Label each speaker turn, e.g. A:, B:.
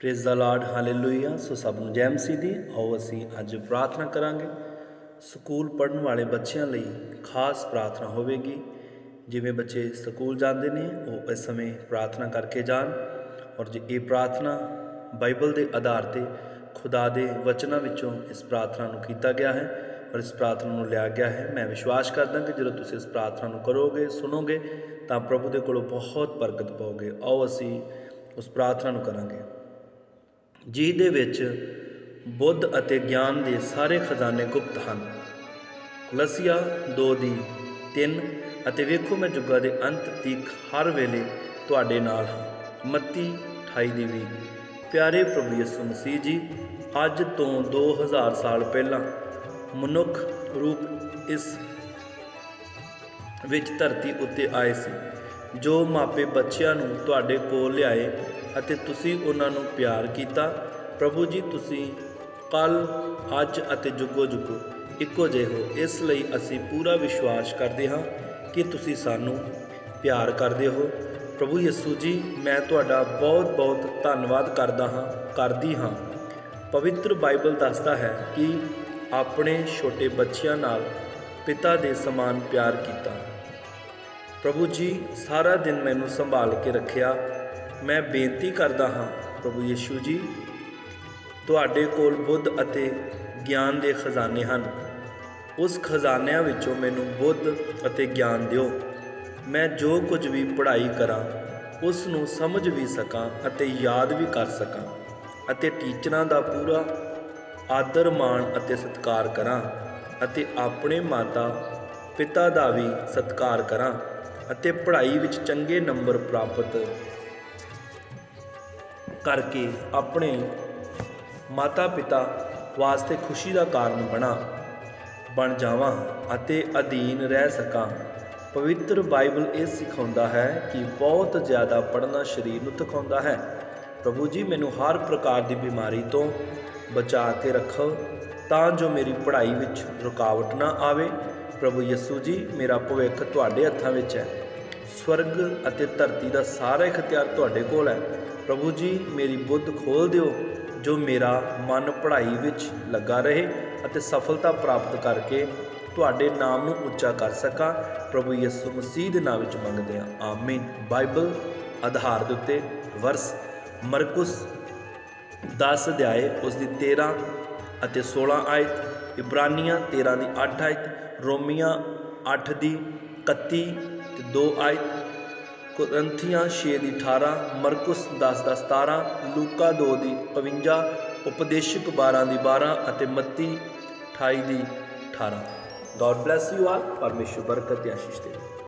A: Praise the lord hallelujah so ਸਭ ਨੂੰ ਜੈ ਮਸੀਹ ਦੀ, ਆਓ ਅਸੀਂ ਅੱਜ ਪ੍ਰਾਰਥਨਾ ਕਰਾਂਗੇ। ਸਕੂਲ ਪੜ੍ਹਨ ਵਾਲੇ ਬੱਚਿਆਂ ਲਈ ਖਾਸ ਪ੍ਰਾਰਥਨਾ ਹੋਵੇਗੀ। ਜਿਵੇਂ ਬੱਚੇ ਸਕੂਲ ਜਾਂਦੇ ਨੇ, ਉਹ ਇਸ ਸਮੇਂ ਪ੍ਰਾਰਥਨਾ ਕਰਕੇ ਜਾਣ। ਔਰ ਜੇ ਇਹ ਪ੍ਰਾਰਥਨਾ ਬਾਈਬਲ ਦੇ ਆਧਾਰ ਤੇ ਖੁਦਾ ਦੇ ਵਚਨਾਂ ਵਿੱਚੋਂ ਇਸ ਪ੍ਰਾਰਥਨਾ ਨੂੰ ਕੀਤਾ ਗਿਆ ਹੈ ਔਰ ਇਸ ਪ੍ਰਾਰਥਨਾ ਨੂੰ ਲਿਆ ਗਿਆ ਹੈ, ਮੈਂ ਵਿਸ਼ਵਾਸ ਕਰਦਾ ਕਿ ਜਦੋਂ ਤੁਸੀਂ ਇਸ ਪ੍ਰਾਰਥਨਾ ਨੂੰ ਕਰੋਗੇ, ਸੁਣੋਗੇ, ਤਾਂ ਪ੍ਰਭੂ ਦੇ ਕੋਲੋਂ ਬਹੁਤ ਬਰਕਤ ਪਾਓਗੇ। ਆਓ ਅਸੀਂ ਉਸ ਪ੍ਰਾਰਥਨਾ ਨੂੰ ਕਰਾਂਗੇ। ਜਿਹਦੇ ਵਿੱਚ ਬੁੱਧ ਅਤੇ ਗਿਆਨ ਦੇ ਸਾਰੇ ਖਜ਼ਾਨੇ ਗੁਪਤ ਹਨ। ਕੁਲਸੀਆ 2 ਦੀ 3 ਅਤੇ ਵੇਖੋ ਮੈਂ ਜੁਗਾਂ ਦੇ ਅੰਤ ਤੀਕ ਹਰ ਵੇਲੇ ਤੁਹਾਡੇ ਨਾਲ ਹਾਂ। ਮੱਤੀ 28 ਦੀ ਵੀ। ਪਿਆਰੇ ਪ੍ਰਭੂ ਯਿਸੂ ਮਸੀਹ ਜੀ, ਅੱਜ ਤੋਂ 2000 ਸਾਲ ਪਹਿਲਾਂ ਮਨੁੱਖ ਰੂਪ ਇਸ ਵਿੱਚ ਧਰਤੀ ਉੱਤੇ ਆਏ ਸੀ, ਜੋ ਮਾਪੇ ਬੱਚਿਆਂ ਨੂੰ ਤੁਹਾਡੇ ਕੋਲ ਲਿਆਏ ਅਤੇ ਤੁਸੀਂ ਉਹਨਾਂ ਨੂੰ ਪਿਆਰ ਕੀਤਾ। ਪ੍ਰਭੂ ਜੀ, ਤੁਸੀਂ ਕੱਲ ਅੱਜ ਅਤੇ ਜੁਗੋ ਜੁਗੋ ਇੱਕੋ ਜਿਹੇ ਹੋ। ਇਸ ਲਈ ਅਸੀਂ ਪੂਰਾ ਵਿਸ਼ਵਾਸ ਕਰਦੇ ਹਾਂ ਕਿ ਤੁਸੀਂ ਸਾਨੂੰ ਪਿਆਰ ਕਰਦੇ ਹੋ। ਪ੍ਰਭੂ ਯਿਸੂ ਜੀ, ਮੈਂ ਤੁਹਾਡਾ ਬਹੁਤ ਬਹੁਤ ਧੰਨਵਾਦ ਕਰਦਾ ਹਾਂ, ਕਰਦੀ ਹਾਂ। ਪਵਿੱਤਰ ਬਾਈਬਲ ਦੱਸਦਾ ਹੈ ਕਿ ਆਪਣੇ ਛੋਟੇ ਬੱਚਿਆਂ ਨਾਲ ਪਿਤਾ ਦੇ ਸਮਾਨ ਪਿਆਰ ਕੀਤਾ। ਪ੍ਰਭੂ ਜੀ, ਸਾਰਾ ਦਿਨ ਮੈਨੂੰ ਸੰਭਾਲ ਕੇ ਰੱਖਿਆ। ਮੈਂ ਬੇਨਤੀ ਕਰਦਾ ਹਾਂ ਪ੍ਰਭੂ ਯਿਸੂ ਜੀ, ਤੁਹਾਡੇ ਕੋਲ ਬੁੱਧ ਅਤੇ ਗਿਆਨ ਦੇ ਖਜ਼ਾਨੇ ਹਨ। ਉਸ ਖਜ਼ਾਨਿਆਂ ਵਿੱਚੋਂ ਮੈਨੂੰ ਬੁੱਧ ਅਤੇ ਗਿਆਨ ਦਿਓ। ਮੈਂ ਜੋ ਕੁਝ ਵੀ ਪੜ੍ਹਾਈ ਕਰਾਂ, ਉਸ ਨੂੰ ਸਮਝ ਵੀ ਸਕਾਂ ਅਤੇ ਯਾਦ ਵੀ ਕਰ ਸਕਾਂ ਅਤੇ ਟੀਚਰਾਂ ਦਾ ਪੂਰਾ ਆਦਰ, ਮਾਣ ਅਤੇ ਸਤਿਕਾਰ ਕਰਾਂ ਅਤੇ ਆਪਣੇ ਮਾਤਾ ਪਿਤਾ ਦਾ ਵੀ ਸਤਿਕਾਰ ਕਰਾਂ ਅਤੇ ਪੜ੍ਹਾਈ ਵਿੱਚ ਚੰਗੇ ਨੰਬਰ ਪ੍ਰਾਪਤ ਕਰਕੇ ਆਪਣੇ ਮਾਤਾ ਪਿਤਾ ਵਾਸਤੇ ਖੁਸ਼ੀ ਦਾ ਕਾਰਨ ਬਣਾ, ਬਣ ਜਾਵਾਂ ਅਤੇ ਅਧੀਨ ਰਹਿ ਸਕਾਂ। ਪਵਿੱਤਰ ਬਾਈਬਲ ਇਹ ਸਿਖਾਉਂਦਾ ਹੈ ਕਿ ਬਹੁਤ ਜ਼ਿਆਦਾ ਪੜ੍ਹਨਾ ਸਰੀਰ ਨੂੰ ਥਕਾਉਂਦਾ ਹੈ। ਪ੍ਰਭੂ ਜੀ, ਮੈਨੂੰ ਹਰ ਪ੍ਰਕਾਰ ਦੀ ਬਿਮਾਰੀ ਤੋਂ ਬਚਾ ਕੇ ਰੱਖੋ, ਤਾਂ ਜੋ ਮੇਰੀ ਪੜ੍ਹਾਈ ਵਿੱਚ ਰੁਕਾਵਟ ਨਾ ਆਵੇ। ਪ੍ਰਭੂ ਯਿਸੂ ਜੀ, ਮੇਰਾ ਭਵਿੱਖ ਤੁਹਾਡੇ ਹੱਥਾਂ ਵਿੱਚ ਹੈ। ਸਵਰਗ ਅਤੇ ਧਰਤੀ ਦਾ ਸਾਰਾ ਇਖਤਿਆਰ ਤੁਹਾਡੇ ਕੋਲ ਹੈ। ਪ੍ਰਭੂ ਜੀ, ਮੇਰੀ ਬੁੱਧ ਖੋਲ ਦਿਓ, ਜੋ ਮੇਰਾ ਮਨ ਪੜ੍ਹਾਈ ਵਿੱਚ ਲੱਗਾ ਰਹੇ ਅਤੇ ਸਫਲਤਾ ਪ੍ਰਾਪਤ ਕਰਕੇ ਤੁਹਾਡੇ ਨਾਮ ਨੂੰ ਉੱਚਾ ਕਰ ਸਕਾਂ। ਪ੍ਰਭੂ ਯਿਸੂ ਮਸੀਹ ਦੇ ਨਾਮ ਵਿੱਚ ਮੰਗਦੇ ਹਾਂ। ਆਮੀਨ। ਬਾਈਬਲ ਆਧਾਰ ਦੇ ਉੱਤੇ ਵਰਸ ਮਰਕੁਸ 10 ਅਧਿਆਏ ਉਸ ਦੀ 13 ਅਤੇ 16 ਆਇਤ, ਇਬਰਾਨੀਆਂ 13 ਦੀ 8 ਆਇਤ, ਰੋਮੀਆਂ 8 ਦੀ 31 ਤੇ 2 ਆਇਤ ਕੁਰੰਥੀਆਂ 6 ਦੀ 18 ਮਰਕੁਸ 10 ਦਾ 17 ਲੂਕਾ 2 ਦੀ 52 ਉਪਦੇਸ਼ਕ 12 ਦੀ 12 ਅਤੇ ਮੱਤੀ 28 ਦੀ 18 ਗॉड ਬlesਸ ਯੂ ਆਲ ਪਰਮੇਸ਼ਵਰ ਬਰਕਤ ਤੇ ਆਸ਼ੀਸ਼ ਦੇ